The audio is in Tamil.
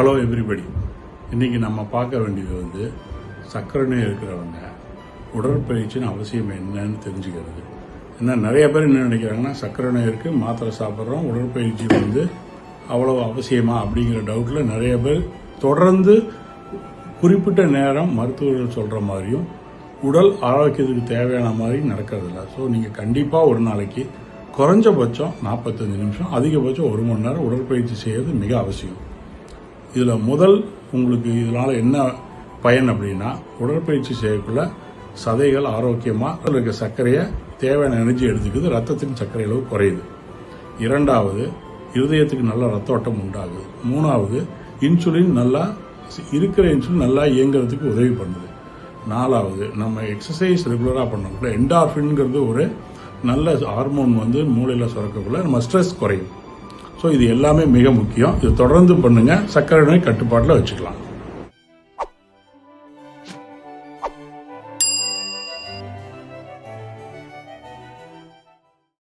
ஹலோ எவ்ரிபடி இன்னைக்கு நம்ம பார்க்க வேண்டியது வந்து சர்க்கரை நோய் இருக்கிறவங்க. உடற்பயிற்சின்னு அவசியம் என்னன்னு தெரிஞ்சுக்கிறது. ஏன்னா நிறைய பேர் என்ன நினைக்கிறாங்கன்னா சக்கரை நோய் மாத்திரை சாப்பிட்றோம் உடற்பயிற்சி வந்து அவ்வளோ அவசியமா அப்படிங்கிற டவுட்டில் நிறைய பேர் தொடர்ந்து குறிப்பிட்ட நேரம் மருத்துவர்கள் சொல்கிற மாதிரியும் உடல் ஆரோக்கியத்துக்கு தேவையான மாதிரி நடக்கிறதில்ல. ஸோ நீங்கள் கண்டிப்பாக ஒரு நாளைக்கு குறைஞ்சபட்சம் நாற்பத்தஞ்சு நிமிஷம் அதிகபட்சம் ஒரு மணி நேரம் உடற்பயிற்சி செய்கிறது மிக அவசியம். இதில் முதல் உங்களுக்கு இதனால் என்ன பயன் அப்படின்னா உடற்பயிற்சி செய்யக்குள்ள சதைகள் ஆரோக்கியமாக இருக்க சர்க்கரையை தேவையான எனர்ஜி எடுத்துக்குது ரத்தத்தின் சர்க்கரை அளவு குறையுது. இரண்டாவது இருதயத்துக்கு நல்ல ரத்த ஓட்டம் உண்டாகுது. மூணாவது இன்சுலின் நல்லா இருக்கிற இன்சுலின் நல்லா இயங்குறதுக்கு உதவி பண்ணுது. நாலாவது நம்ம எக்ஸசைஸ் ரெகுலராக பண்ணக்குள்ள என்டார்ஃபின்ங்கிறது ஒரு நல்ல ஹார்மோன் வந்து மூளையில் சுரக்கக்குள்ள நம்ம ஸ்ட்ரெஸ் குறையும். ஸோ இது எல்லாமே மிக முக்கியம். இது தொடர்ந்து பண்ணுங்கள் சர்க்கரை நோய் கட்டுப்பாட்டில் வச்சுக்கலாம்.